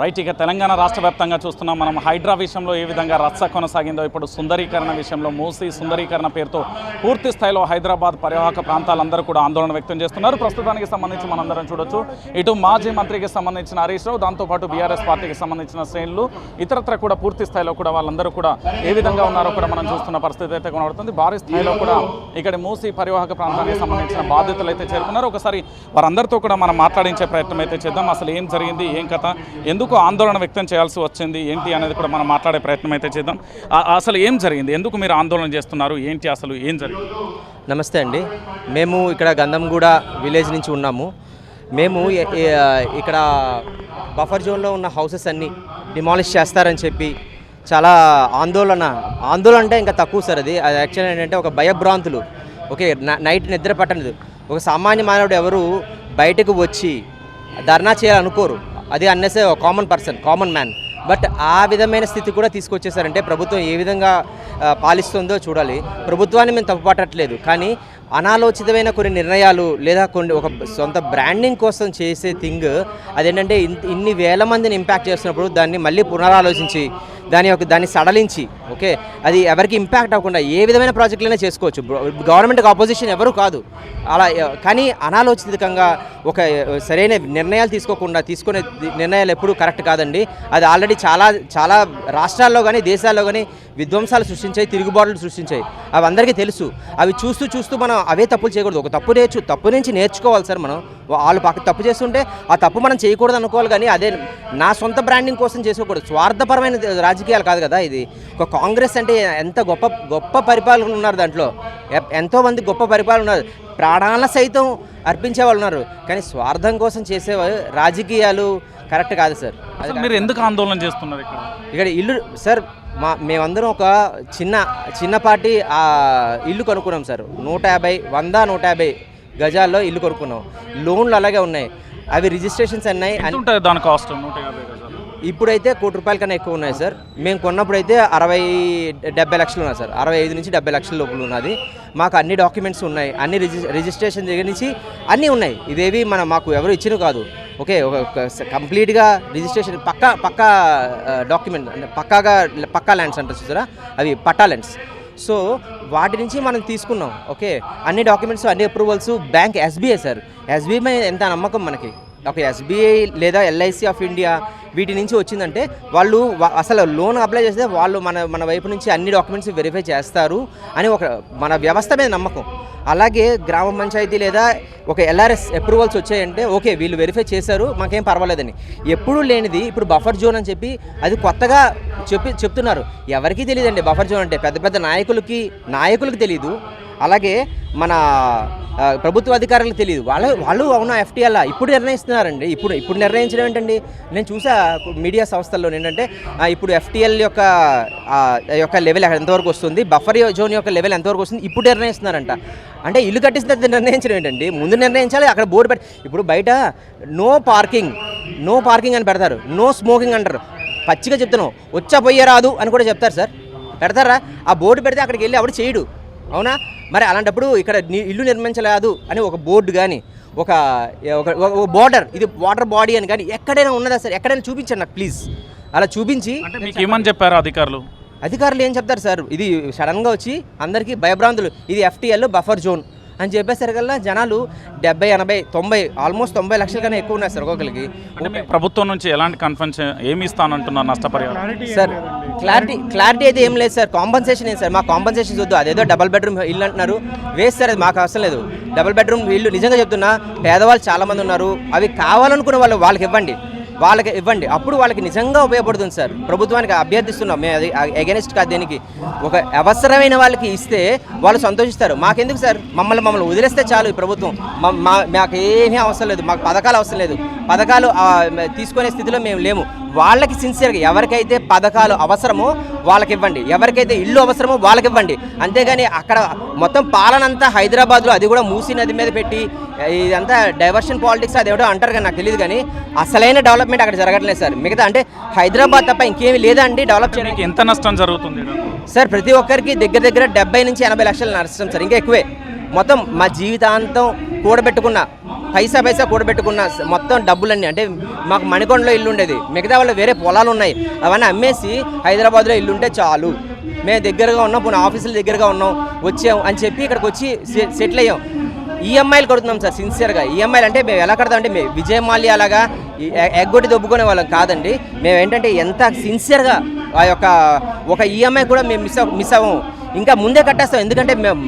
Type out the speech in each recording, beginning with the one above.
Right ఇక తెలంగాణ రాష్ట్ర వ్యాప్తంగా చూస్తున్నాం. మనం హైడ్రా విషయంలో ఏ విధంగా రచ్చ కొనసాగిందో ఇప్పుడు సుందరీకరణ విషయంలో మూసి సుందరీకరణ పేరుతో పూర్తి స్థాయిలో హైదరాబాద్ పరివాహక ప్రాంతాలందరూ కూడా ఆందోళన వ్యక్తం చేస్తున్నారు. ప్రస్తుతానికి సంబంధించి మనందరం చూడొచ్చు. ఇటు మాజీ మంత్రికి సంబంధించిన హరీష్ రావు దాంతోపాటు బీఆర్ఎస్ పార్టీకి సంబంధించిన శ్రేణులు ఇతరత్ర కూడా పూర్తి స్థాయిలో కూడా వాళ్ళందరూ కూడా ఏ విధంగా ఉన్నారో కూడా మనం చూస్తున్న పరిస్థితి అయితే కనబడుతుంది. భారీ స్థాయిలో కూడా ఇక్కడ మూసి పరివాహక ప్రాంతానికి సంబంధించిన బాధ్యతలు అయితే చేరుకున్నారు. ఒకసారి వారందరితో కూడా మనం మాట్లాడించే ప్రయత్నం అయితే చేద్దాం. అసలు ఏం జరిగింది ఏం కథ ఎందుకు ఆందోళన వ్యక్తం చేయాల్సి వచ్చింది? ఏంటి అనేది కూడా మనం మాట్లాడే ప్రయత్నం అయితే చేద్దాం. ఆ- అసలు ఏం జరిగింది? ఎందుకు మీరు ఆందోళన చేస్తున్నారు? ఏంటి అసలు ఏం జరిగింది? నమస్తే అండి. మేము ఇక్కడ గంధంగూడ విలేజ్ నుంచి ఉన్నాము. మేము ఇక్కడ బఫర్ జోన్లో ఉన్న హౌసెస్ అన్నీ డిమాలిష్ చేస్తారని చెప్పి చాలా ఆందోళన ఆందోళన అంటే ఇంకా తక్కువ సార్ అది. అది యాక్చువల్ ఏంటంటే ఒక భయభ్రాంతులు. ఓకే న- నైట్ నిద్ర పట్టనిది ఒక సామాన్య మానవుడు ఎవరు బయటకు వచ్చి ధర్నా చేయాలనుకోరు. అది అన్నసే common person common man but ఆ విధమైన స్థితి కూడా తీసుకొచ్చేసారంటే ప్రభుత్వం ఏ విధంగా పాలిస్తుందో చూడాలి. ప్రభుత్వాన్ని మేము తప్పుపట్టట్లేదు. కానీ అనాలోచితమైన కొన్ని నిర్ణయాలు లేదా కొన్ని ఒక సొంత బ్రాండింగ్ కోసం చేసే థింగ్ అదేంటంటే ఇన్- ఇన్ని వేల మందిని ఇంపాక్ట్ చేస్తున్నప్పుడు దాన్ని మళ్ళీ పునరాలోచించి దాని యొక్క దాన్ని సడలించి ఓకే? అది ఎవరికి ఇంపాక్ట్ అవ్వకుండా ఏ విధమైన ప్రాజెక్టులైనా చేసుకోవచ్చు. గవర్నమెంట్కి ఆపోజిషన్ ఎవరు కాదు. అలా కానీ అనాలోచితంగా ఒక సరైన నిర్ణయాలు తీసుకోకుండా తీసుకునే నిర్ణయాలు ఎప్పుడూ కరెక్ట్ కాదండి. అది ఆల్రెడీ చాలా చాలా రాష్ట్రాల్లో కానీ దేశాల్లో కానీ విధ్వంసాలు సృష్టించాయి తిరుగుబాట్లు సృష్టించాయి. అవి అందరికీ తెలుసు. అవి చూస్తూ చూస్తూ మనం అవే తప్పులు చేయకూడదు. ఒక తప్పు నేర్చు తప్పు నుంచి నేర్చుకోవాలి సార్ మనం. వాళ్ళు పక్క తప్పు చేస్తుంటే ఆ తప్పు మనం చేయకూడదు అనుకోవాలి కానీ అదే నా సొంత బ్రాండింగ్ కోసం చేసుకోకూడదు. స్వార్థపరమైన రాజకీయాలు కాదు కదా ఇది. ఒక కాంగ్రెస్ అంటే ఎంత గొప్ప గొప్ప పరిపాలకులు ఉన్నారు దాంట్లో. ఎ- ఎంతో మంది గొప్ప పరిపాలన ఉన్నారు. ప్రాణాల సైతం అర్పించే వాళ్ళు ఉన్నారు. కానీ స్వార్థం కోసం చేసే రాజకీయాలు కరెక్ట్ కాదు సార్. మీరు ఎందుకు ఆందోళన చేస్తున్నారు ఇక్కడ? ఇక్కడ ఇల్లు సార్ మా మేమందరం ఒక చిన్న చిన్నపాటి ఆ, ఇల్లు కొనుక్కున్నాం సార్. నూట యాభై వంద నూట యాభై గజాల్లో ఇల్లు కొనుక్కున్నాం. లోన్లు అలాగే ఉన్నాయి. అవి రిజిస్ట్రేషన్స్ అన్నాయి. ఉంటుంది దాని కాస్ట్? నూట యాభై ఇప్పుడైతే కోటి రూపాయల కన్నా ఎక్కువ ఉన్నాయి సార్. మేము కొన్నప్పుడు అయితే అరవై డెబ్బై లక్షలు ఉన్నాయి సార్. అరవై ఐదు నుంచి డెబ్బై లక్షల లోపల ఉన్నది. మాకు అన్ని డాక్యుమెంట్స్ ఉన్నాయి. అన్ని రిజి రిజిస్ట్రేషన్ దగ్గర నుంచి అన్నీ ఉన్నాయి. ఇదేవి మన మాకు ఎవరు ఇచ్చినవి కాదు. ఓకే ఒక కంప్లీట్గా రిజిస్ట్రేషన్ పక్కా పక్కా డాక్యుమెంట్ అంటే పక్కాగా పక్కా ల్యాండ్స్ అంటారు చూసారా? అవి పట్టా ల్యాండ్స్. సో వాటి నుంచి మనం తీసుకున్నాం ఓకే? అన్ని డాక్యుమెంట్స్ అన్ని approvals bank SBI sir. SBI మీద ఎంత నమ్మకం మనకి? ఒక ఎస్బీఐ లేదా ఎల్ఐసి ఆఫ్ ఇండియా వీటి నుంచి వచ్చిందంటే వాళ్ళు అసలు లోన్ అప్లై చేస్తే వాళ్ళు మన మన వైపు నుంచి అన్ని డాక్యుమెంట్స్ వెరిఫై చేస్తారు అని ఒక మన వ్యవస్థ మీద నమ్మకం. అలాగే గ్రామ పంచాయతీ లేదా ఒక ఎల్ఆర్ఎస్ అప్రూవల్స్ వచ్చాయంటే ఓకే వీళ్ళు వెరిఫై చేశారు మాకేం పర్వాలేదని. ఎప్పుడూ లేనిది ఇప్పుడు బఫర్ జోన్ అని చెప్పి అది కొత్తగా చెప్పి చెప్తున్నారు. ఎవరికీ తెలియదండి బఫర్ జోన్ అంటే. పెద్ద పెద్ద నాయకులకి నాయకులకు తెలియదు అలాగే మన ప్రభుత్వ అధికారులకు తెలియదు వాళ్ళు వాళ్ళు అవునా ఎఫ్టీఎల్ ఇప్పుడు నిర్ణయిస్తున్నారండి. ఇప్పుడు ఇప్పుడు నిర్ణయించడం ఏంటండి? నేను చూసా మీడియా సంస్థల్లో ఏంటంటే ఇప్పుడు ఎఫ్టీఎల్ యొక్క యొక్క లెవెల్ ఎంతవరకు వస్తుంది? బఫర్ జోన్ యొక్క లెవెల్ ఎంతవరకు వస్తుంది? ఇప్పుడు నిర్ణయిస్తున్నారంట. అంటే ఇల్లు కట్టిస్తే అది నిర్ణయించడం ఏంటండి? ముందు నిర్ణయించాలి అక్కడ బోర్డు పెట్టి ఇప్పుడు బయట నో పార్కింగ్ నో పార్కింగ్ అని పెడతారు. నో స్మోకింగ్ అంటారు. పచ్చిగా చెప్తున్నావు వచ్చా పోయే రాదు అని కూడా చెప్తారు సార్. పెడతారా? ఆ బోర్డు పెడితే అక్కడికి వెళ్ళి అప్పుడు చేయడు. అవునా? మరి అలాంటప్పుడు ఇక్కడ ఇల్లు నిర్మించలేదు అని ఒక బోర్డు కానీ ఒక ఒక బోర్డర్ ఇది వాటర్ బాడీ అని కానీ ఎక్కడైనా ఉన్నదా సార్? ఎక్కడైనా చూపించండి నాకు ప్లీజ్. అలా చూపించి మీకు ఏమని చెప్పారు అధికారులు? అధికారులు ఏం చెప్తారు సార్ ఇది సడన్గా వచ్చి అందరికీ భయభ్రాంతులు. ఇది ఎఫ్టీఎల్ బఫర్ జోన్. అని చెప్పేసరికల్లా జనాలు డెబ్బై ఎనభై తొంభై ఆల్మోస్ట్ తొంభై లక్షల కన్నా ఎక్కువ ఉన్నాయి సార్ ఒక్కొక్కరికి. ప్రభుత్వం నుంచి ఎలాంటి కన్ఫర్మ్ ఏమి ఇస్తానంటున్నారు నష్టపరిహారం? సార్ క్లారిటీ క్లారిటీ అయితే ఏం లేదు సార్. కాంపన్సేషన్ ఏం సార్? మా కాంపన్సేషన్ వద్దు అదేదో డబల్ బెడ్రూమ్ ఇల్లు అంటున్నారు. వేస్ట్ సార్ అది మాకు అవసరం లేదు. డబల్ బెడ్రూమ్ ఇల్లు నిజంగా చెప్తున్నా పేదవాళ్ళు చాలా మంది ఉన్నారు. అవి కావాలనుకున్న వాళ్ళు వాళ్ళకి ఇవ్వండి. వాళ్ళకి ఇవ్వండి. అప్పుడు వాళ్ళకి నిజంగా ఉపయోగపడుతుంది సార్. ప్రభుత్వానికి అభ్యర్థిస్తున్నాం. మేము అది అగెనిస్ట్ కాదు దేనికి ఒక అవసరమైన వాళ్ళకి ఇస్తే వాళ్ళు సంతోషిస్తారు. మాకెందుకు సార్? మమ్మల్ని మమ్మల్ని వదిలేస్తే చాలు ఈ ప్రభుత్వం. మా- మాకు ఏమీ అవసరం లేదు. మాకు పథకాలు అవసరం లేదు. పథకాలు తీసుకునే స్థితిలో మేము లేము. వాళ్ళకి సిన్సియర్గా ఎవరికైతే పథకాలు అవసరమో వాళ్ళకి ఇవ్వండి. ఎవరికైతే ఇల్లు అవసరమో వాళ్ళకి ఇవ్వండి. అంతేగాని అక్కడ మొత్తం పాలనంతా హైదరాబాద్లో అది కూడా మూసీ నది మీద పెట్టి ఇదంతా డైవర్షన్ పాలిటిక్స్ అది ఏమిటో అంటారు కానీ నాకు తెలియదు కానీ అసలైన డెవలప్మెంట్ అక్కడ జరగట్లేదు సార్. మిగతా అంటే హైదరాబాద్ తప్ప ఇంకేమీ లేదండి డెవలప్ చేయడానికి. ఎంత నష్టం జరుగుతుంది? సార్ ప్రతి ఒక్కరికి దగ్గర దగ్గర డెబ్బై నుంచి ఎనభై లక్షలు నష్టం సార్. ఇంకా ఎక్కువే. మొత్తం మా జీవితాంతం కూడబెట్టుకున్న పైసా పైసా కూడబెట్టుకున్న మొత్తం డబ్బులన్నీ. అంటే మాకు మణికొండలో ఇల్లు ఉండేది. మిగతా వాళ్ళు వేరే పొలాలు ఉన్నాయి. అవన్నీ అమ్మేసి హైదరాబాద్లో ఇల్లు ఉంటే చాలు. మేము దగ్గరగా ఉన్నాం పోనీ ఆఫీసుల దగ్గరగా ఉన్నాం వచ్చాం అని చెప్పి ఇక్కడికి వచ్చి సెటిల్ అయ్యాం. ఈఎంఐలు కడుతున్నాం సార్ సిన్సియర్గా ఈఎంఐలు అంటే మేము ఎలా కడతాం అంటే మేము విజయ మాల్యా అలాగా ఎగ్గొట్టి దొబ్బుకునే వాళ్ళం కాదండి. మేము ఏంటంటే ఎంత సిన్సియర్గా ఆ యొక్క ఒక ఈఎంఐ కూడా మేము మిస్ అవ్ మిస్ అవ్వము. ఇంకా ముందే కట్టేస్తాం ఎందుకంటే మేము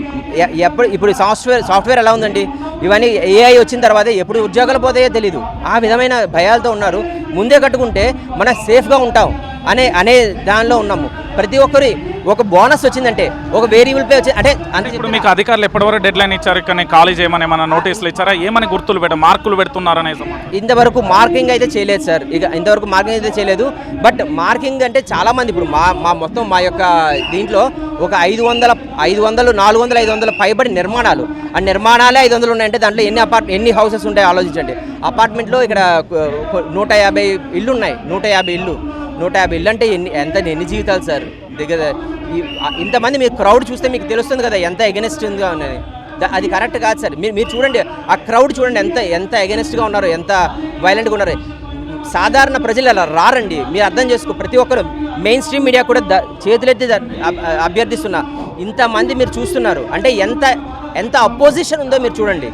ఎప్పుడు ఇప్పుడు సాఫ్ట్వేర్ సాఫ్ట్వేర్ ఎలా ఉందండి? ఇవన్నీ ఏఐ వచ్చిన తర్వాత ఎప్పుడు ఉద్యోగాలు పోతాయో తెలీదు. ఆ విధమైన భయాలతో ఉన్నారు. ముందే కట్టుకుంటే మనం సేఫ్గా ఉంటాం. అనే అనే దానిలో ఉన్నాము. ప్రతి ఒక్కరి ఒక బోనస్ వచ్చిందంటే ఒక వేరియబుల్ పే వచ్చి అంటే అంతే ఇప్పుడు మీకు అధికారులు ఎప్పటివరకు డెడ్ లైన్ ఇచ్చారు? ఇక్కడ ఖాళీ చేయమని ఏమైనా నోటీసులు ఇచ్చారా? ఏమని గుర్తులు పెట్ట మార్కులు పెడుతున్నారనే. ఇంతవరకు మార్కింగ్ అయితే చేయలేదు సార్. ఇక ఇంతవరకు మార్కింగ్ అయితే చేయలేదు. బట్ మార్కింగ్ అంటే చాలా మంది ఇప్పుడు మా మా మొత్తం మా యొక్క దీంట్లో ఒక ఐదు వందల ఐదు వందలు నాలుగు వందలు ఐదు వందల పైబడి నిర్మాణాలు. ఆ నిర్మాణాలే ఐదు వందలు ఉన్నాయంటే దాంట్లో ఎన్ని అపార్ట్ ఎన్ని హౌసెస్ ఉంటాయో ఆలోచించండి. అపార్ట్మెంట్లో ఇక్కడ నూట యాభై ఇల్లు ఉన్నాయి నూట యాభై ఇల్లు. నూట యాభై ఇల్లు అంటే ఎన్ని ఎంత ఎన్ని జీవితాలు సార్? దగ్గర ఇంతమంది మీరు క్రౌడ్ చూస్తే మీకు తెలుస్తుంది కదా ఎంత ఎగనెస్ట్గా ఉన్నది అది కరెక్ట్ కాదు సార్. మీరు మీరు చూడండి ఆ క్రౌడ్ చూడండి ఎంత ఎంత ఎగనెస్ట్గా ఉన్నారు ఎంత వైలెంట్గా ఉన్నారు. సాధారణ ప్రజలు అలా రారండి. మీరు అర్థం చేసుకో ప్రతి ఒక్కరు మెయిన్ స్ట్రీమ్ మీడియా కూడా ద- చేతులెత్తి అభ్యర్థిస్తున్నా. ఇంతమంది మీరు చూస్తున్నారు. అంటే ఎంత ఎంత అపోజిషన్ ఉందో మీరు చూడండి.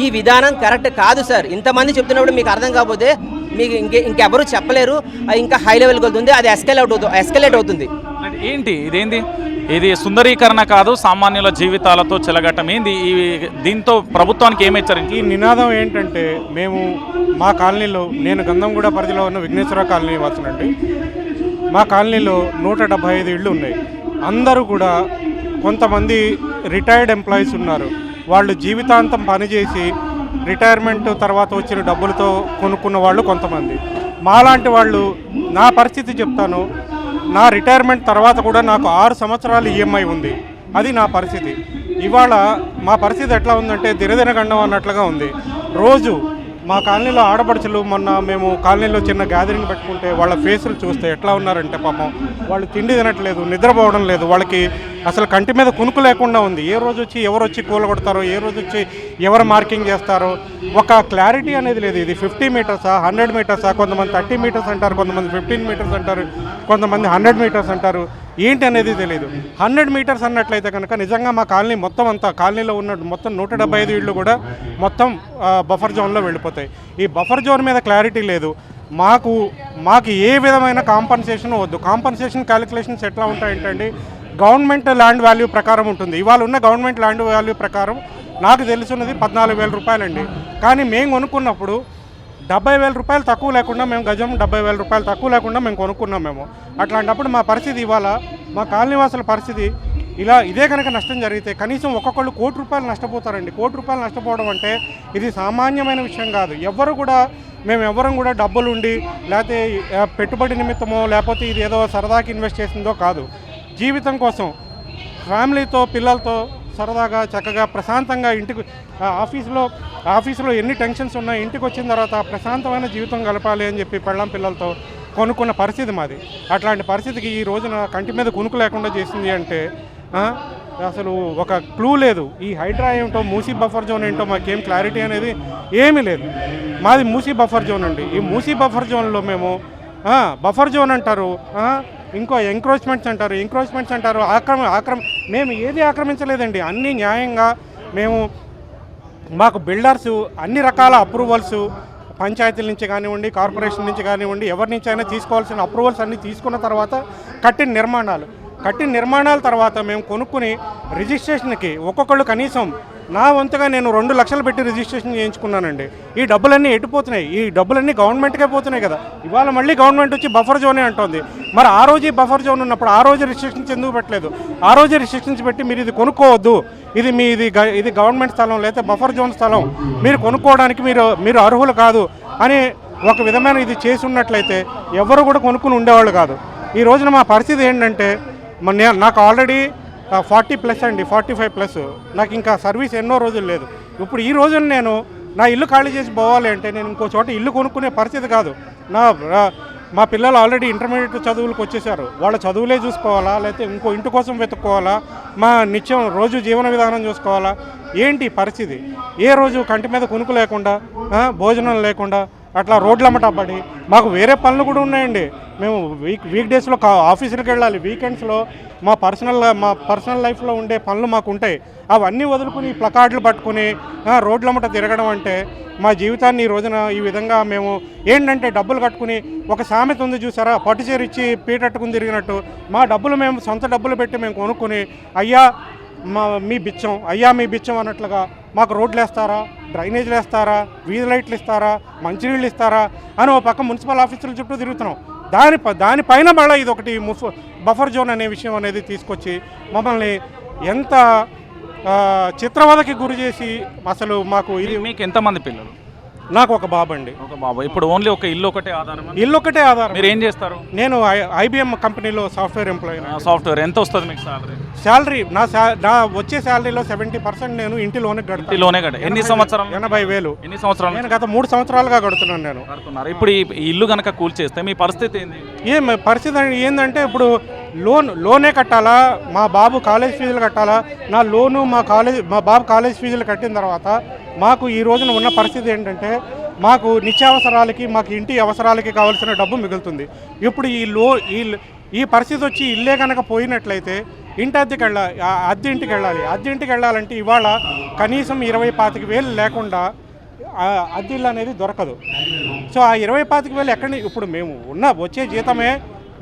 ఈ విధానం కరెక్ట్ కాదు సార్. ఇంతమంది చెప్తున్నప్పుడు మీకు అర్థం కాకపోతే మీకు ఇంకే ఇంకెవరు చెప్పలేరు. అది ఇంకా హై లెవెల్కి వెళ్తుంది. అది ఎస్కలేట్ అవుతుంది ఎస్కలేట్ అవుతుంది. అంటే ఏంటి? ఇదేంది? ఇది సుందరీకరణ కాదు సామాన్యుల జీవితాలతో చెలగట్టం ఏంది? ఈ దీంతో ప్రభుత్వానికి ఏమి హెచ్చరించి ఈ నినాదం ఏంటంటే మేము మా కాలనీలో నేను గంధంగూడ పరిధిలో ఉన్న విఘ్నేశ్వర కాలనీ వాసునండి. మా కాలనీలో నూట డెబ్భై ఐదు ఇళ్ళు ఉన్నాయి. అందరూ కూడా కొంతమంది రిటైర్డ్ ఎంప్లాయీస్ ఉన్నారు. వాళ్ళు జీవితాంతం పనిచేసి రిటైర్మెంట్ తర్వాత వచ్చిన డబ్బులతో కొనుక్కున్న వాళ్ళు కొంతమంది. మాలాంటి వాళ్ళు నా పరిస్థితి చెప్తాను. నా రిటైర్మెంట్ తర్వాత కూడా నాకు ఆరు సంవత్సరాలు ఈఎంఐ ఉంది. అది నా పరిస్థితి. ఇవాళ మా పరిస్థితి ఎట్లా ఉందంటే దినదిన గండం అన్నట్లుగా ఉంది. రోజు మా కాలనీలో ఆడపడుచులు మొన్న మేము కాలనీలో చిన్న గ్యాదరింగ్ పెట్టుకుంటే వాళ్ళ ఫేసులు చూస్తే ఎట్లా ఉన్నారంటే పాపం వాళ్ళు తిండి తినట్లేదు నిద్రపోవడం లేదు. వాళ్ళకి అసలు కంటి మీద కునుకు లేకుండా ఉంది. ఏ రోజు వచ్చి ఎవరు వచ్చి కూలగొడతారో ఏ రోజు వచ్చి ఎవరు మార్కింగ్ చేస్తారో ఒక క్లారిటీ అనేది లేదు. ఇది ఫిఫ్టీ మీటర్సా హండ్రెడ్ మీటర్సా కొంతమంది థర్టీ మీటర్స్ అంటారు కొంతమంది ఫిఫ్టీన్ మీటర్స్ అంటారు కొంతమంది హండ్రెడ్ మీటర్స్ అంటారు. ఏంటి అనేది తెలియదు హండ్రెడ్ మీటర్స్ అన్నట్లయితే కనుక నిజంగా మా కాలనీ మొత్తం అంతా కాలనీలో ఉన్న మొత్తం నూట డెబ్బై ఐదు ఇళ్ళు కూడా మొత్తం బఫర్ జోన్లో వెళ్ళిపోతాయి. ఈ బఫర్ జోన్ మీద క్లారిటీ లేదు. మాకు మాకు ఏ విధమైన కాంపన్సేషన్ వద్దు. కాంపన్సేషన్ క్యాలిక్యులేషన్స్ ఎట్లా ఉంటాయంటండి? గవర్నమెంట్ ల్యాండ్ వాల్యూ ప్రకారం ఉంటుంది. ఇవాళ ఉన్న గవర్నమెంట్ ల్యాండ్ వాల్యూ ప్రకారం నాకు తెలుసున్నది పద్నాలుగు వేల రూపాయలండి. కానీ మేము కొనుక్కున్నప్పుడు డెబ్బై వేల రూపాయలు తక్కువ లేకుండా మేము గజం డెబ్బై వేల రూపాయలు తక్కువ లేకుండా మేము కొనుక్కున్నాం మేము. అట్లాంటప్పుడు మా పరిస్థితి ఇవాళ మా కాలనీవాసుల పరిస్థితి ఇలా ఇదే కనుక నష్టం జరిగితే కనీసం ఒక్కొక్కళ్ళు కోటి రూపాయలు నష్టపోతారండి. కోటి రూపాయలు నష్టపోవడం అంటే ఇది సామాన్యమైన విషయం కాదు. ఎవ్వరు కూడా మేము ఎవ్వరం కూడా డబ్బులు ఉండి లేకపోతే పెట్టుబడి నిమిత్తమో లేకపోతే ఇది ఏదో సరదాకి ఇన్వెస్ట్ చేసిందో కాదు. జీవితం కోసం ఫ్యామిలీతో పిల్లలతో సరదాగా చక్కగా ప్రశాంతంగా ఇంటికి ఆఫీస్లో ఆఫీసులో ఎన్ని టెన్షన్స్ ఉన్నాయి ఇంటికి వచ్చిన తర్వాత ప్రశాంతమైన జీవితం గడపాలి అని చెప్పి పెళ్ళం పిల్లలతో కొనుక్కున్న పరిస్థితి మాది. అట్లాంటి పరిస్థితికి ఈ రోజున కంటి మీద కునుకు లేకుండా చేసింది అంటే అసలు ఒక క్లూ లేదు. ఈ హైడ్రా ఏమిటో మూసీ బఫర్ జోన్ ఏంటో మాకేం క్లారిటీ అనేది ఏమీ లేదు. మాది మూసీ బఫర్ జోన్ అండి. ఈ మూసీ బఫర్ జోన్లో మేము బఫర్ జోన్ అంటారు. ఇంకో ఎంక్రోచ్మెంట్స్ అంటారు. ఎంక్రోచ్మెంట్స్ అంటారు. ఆక్రమ ఆక్రమ మేము ఏది ఆక్రమించలేదండి. అన్నీ న్యాయంగా మేము మాకు బిల్డర్స్ అన్ని రకాల అప్రూవల్స్ పంచాయతీల నుంచి కానివ్వండి కార్పొరేషన్ నుంచి కానివ్వండి ఎవరి నుంచి అయినా తీసుకోవాల్సిన అప్రూవల్స్ అన్నీ తీసుకున్న తర్వాత కట్టిన నిర్మాణాలు. కట్టిన నిర్మాణాల తర్వాత మేము కొనుక్కుని రిజిస్ట్రేషన్కి ఒక్కొక్కళ్ళు కనీసం నా వంతుగా నేను రెండు లక్షలు పెట్టి రిజిస్ట్రేషన్ చేయించుకున్నానండి. ఈ డబ్బులన్నీ ఎటుపోతున్నాయి? ఈ డబ్బులన్నీ గవర్నమెంట్కే పోతున్నాయి కదా. ఇవాళ మళ్ళీ గవర్నమెంట్ వచ్చి బఫర్ జోనే అంటుంది. మరి ఆ రోజు బఫర్ జోన్ ఉన్నప్పుడు ఆ రోజు రిస్ట్రిక్షన్స్ ఎందుకు పెట్టలేదు? ఆ రోజు రిస్ట్రిక్షన్స్ పెట్టి మీరు ఇది కొనుక్కోవద్దు. ఇది మీ ఇది ఇది గవర్నమెంట్ స్థలం లేదా బఫర్ జోన్ స్థలం. మీరు కొనుక్కోవడానికి మీరు మీరు అర్హులు కాదు అని ఒక విధమైన ఇది చేసి ఉన్నట్లయితే ఎవరు కూడా కొనుక్కుని ఉండేవాళ్ళు కాదు. ఈ రోజున మా పరిస్థితి ఏంటంటే నాకు ఆల్రెడీ ఫార్టీ ప్లస్ అండి ఫార్టీ ఫైవ్ ప్లస్. నాకు ఇంకా సర్వీస్ ఎన్నో రోజులు లేదు. ఇప్పుడు ఈ రోజున నేను నా ఇల్లు ఖాళీ చేసి పోవాలి అంటే నేను ఇంకో చోట ఇల్లు కొనుక్కునే పరిస్థితి కాదు. నా మా పిల్లలు ఆల్రెడీ ఇంటర్మీడియట్ చదువులకు వచ్చేసారు వాళ్ళ చదువులే చూసుకోవాలా లేకపోతే ఇంకో ఇంటి కోసం వెతుక్కోవాలా మా నిత్యం రోజు జీవన విధానం చూసుకోవాలా ఏంటి పరిస్థితి? ఏ రోజు కంటి మీద కొనుక్కు లేకుండా భోజనం లేకుండా అట్లా రోడ్లమ్మట పడి. మాకు వేరే పనులు కూడా ఉన్నాయండి. మేము వీక్ వీక్ డేస్లో కా ఆఫీసులకు వెళ్ళాలి. వీకెండ్స్లో మా పర్సనల్ మా పర్సనల్ లైఫ్లో ఉండే పనులు మాకు ఉంటాయి. అవన్నీ వదులుకుని ప్లకార్డులు పట్టుకుని రోడ్లమ్మట తిరగడం అంటే మా జీవితాన్ని ఈ రోజున ఈ విధంగా మేము ఏంటంటే డబ్బులు కట్టుకుని ఒక సామెత ఉంది చూసారా? పట్టుచీర ఇచ్చి పీటట్టుకుని తిరిగినట్టు. మా డబ్బులు మేము సొంత డబ్బులు పెట్టి మేము కొనుక్కొని అయ్యా మా మీ బిచ్చం అయ్యా మీ బిచ్చం అన్నట్లుగా మాకు రోడ్లు వేస్తారా డ్రైనేజీలు వేస్తారా వీధి లైట్లు ఇస్తారా మంచినీళ్ళు ఇస్తారా అని ఒక పక్క మున్సిపల్ ఆఫీసుల చుట్టూ తిరుగుతున్నాం. దాని ప- దానిపైన మళ్ళీ ఇది ఒకటి బఫర్ జోన్ అనే విషయం అనేది తీసుకొచ్చి మమ్మల్ని ఎంత చిత్రవదకి గురి చేసి అసలు మాకు ఇది మీకు ఎంతమంది పిల్లలు? నాకు ఒక బాబు అండి ఒక బాబు. ఇప్పుడు ఓన్లీ ఒక ఇల్లు ఒకటే ఆధారం ఇల్లు ఒకటే ఆధారం. మీరు ఏం చేస్తారు? నేను ఐబిఎం కంపెనీలో సాఫ్ట్వేర్ ఎంప్లాయీ సాఫ్ట్వేర్. ఎంత వస్తుంది మీకు సాలరీ? శాలరీ నా నా వచ్చే శాలరీలో సెవెంటీ పర్సెంట్ నేను ఇంటిలోనే గడుపుతాను ఇంటిలోనే కట్ట ఎన్ని సంవత్సరాలు? ఎనభై వేలు. ఎన్ని సంవత్సరాలు? నేను గత మూడు సంవత్సరాలుగా కడుతున్నాను నేను. కడుతున్నారు ఇప్పుడు ఈ ఇల్లు కనుక కూల్చేస్తే మీ పరిస్థితి ఏంది? ఏం పరిస్థితి ఏంటంటే ఇప్పుడు లోన్లోనే కట్టాలా? మా బాబు కాలేజ్ ఫీజులు కట్టాలా? నా లోను మా కాలేజ్ మా బాబు కాలేజ్ ఫీజులు కట్టిన తర్వాత మాకు ఈ రోజున ఉన్న పరిస్థితి ఏంటంటే మాకు నిత్యావసరాలకి మాకు ఇంటి అవసరాలకి కావాల్సిన డబ్బు మిగులుతుంది. ఇప్పుడు ఈ లో ఈ ఈ పరిస్థితి వచ్చి ఇల్లే కనుక పోయినట్లయితే ఇంటి అద్దెకి వెళ్ళాలి అద్దె ఇంటికి వెళ్ళాలి అద్దె ఇంటికి వెళ్ళాలంటే ఇవాళ కనీసం ఇరవై పాతిక వేలు లేకుండా అద్దె ఇల్లు అనేది దొరకదు. సో ఆ ఇరవై పాతిక వేలు ఎక్కడి ఇప్పుడు మేము ఉన్న వచ్చే జీతమే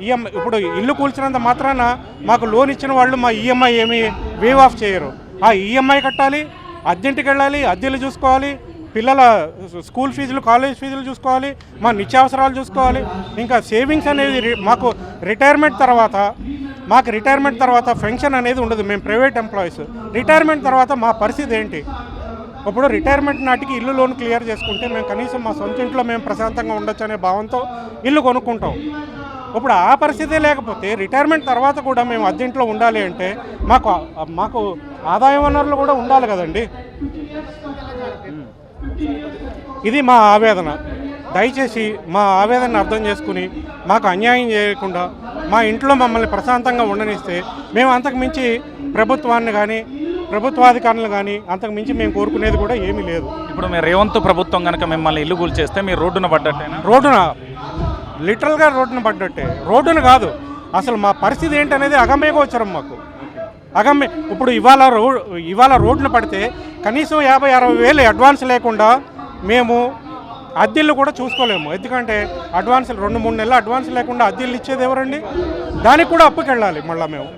ఈఎంఐ ఇప్పుడు ఇల్లు కూల్చినంత మాత్రాన మాకు లోన్ ఇచ్చిన వాళ్ళు మా ఈఎంఐ ఏమి వేవ్ ఆఫ్ చేయరు. ఆ ఈఎంఐ కట్టాలి అర్జెంటుకి వెళ్ళాలి అద్దెలు చూసుకోవాలి పిల్లల స్కూల్ ఫీజులు కాలేజ్ ఫీజులు చూసుకోవాలి మా నిత్యావసరాలు చూసుకోవాలి. ఇంకా సేవింగ్స్ అనేది రి- మాకు రిటైర్మెంట్ తర్వాత మాకు రిటైర్మెంట్ తర్వాత పెన్షన్ అనేది ఉండదు మేము ప్రైవేట్ ఎంప్లాయీస్. రిటైర్మెంట్ తర్వాత మా పరిస్థితి ఏంటి? ఇప్పుడు రిటైర్మెంట్ నాటికి ఇల్లు లోన్ క్లియర్ చేసుకుంటే మేము కనీసం మా సొంత ఇంట్లో మేము ప్రశాంతంగా ఉండొచ్చు అనే భావంతో ఇల్లు కొనుక్కుంటాం. ఇప్పుడు ఆ పరిస్థితే లేకపోతే రిటైర్మెంట్ తర్వాత కూడా మేము అద్దెంట్లో ఉండాలి అంటే మాకు మాకు ఆదాయ వనరులు కూడా ఉండాలి కదండి. ఇది మా ఆవేదన. దయచేసి మా ఆవేదనను అర్థం చేసుకుని మాకు అన్యాయం చేయకుండా మా ఇంట్లో మమ్మల్ని ప్రశాంతంగా ఉండనిస్తే మేము అంతకు మించి ప్రభుత్వాన్ని కానీ ప్రభుత్వాధికారులు కానీ అంతకు మించి మేము కోరుకునేది కూడా ఏమీ లేదు. ఇప్పుడు మీ రేవంత్ ప్రభుత్వం కనుక మిమ్మల్ని ఇల్లు కూల్చేస్తే మీరు రోడ్డున పడ్డట్టేనా? రోడ్డున లిటరల్గా రోడ్డున పడ్డట్టే. రోడ్డును కాదు. అసలు మా పరిస్థితి ఏంటనేది అగమ్యగోచరం మాకు. అగమ్య ఇప్పుడు ఇవాళ రో ఇవాళ రోడ్డున పడితే కనీసం యాభై అరవై వేలు అడ్వాన్స్ లేకుండా మేము అద్దెళ్ళు కూడా చూసుకోలేము. ఎందుకంటే అడ్వాన్స్ రెండు మూడు నెలలు అడ్వాన్స్ లేకుండా అద్దెళ్ళు ఇచ్చేది ఎవరండి? దానికి కూడా అప్పుకెళ్ళాలి మళ్ళీ మేము.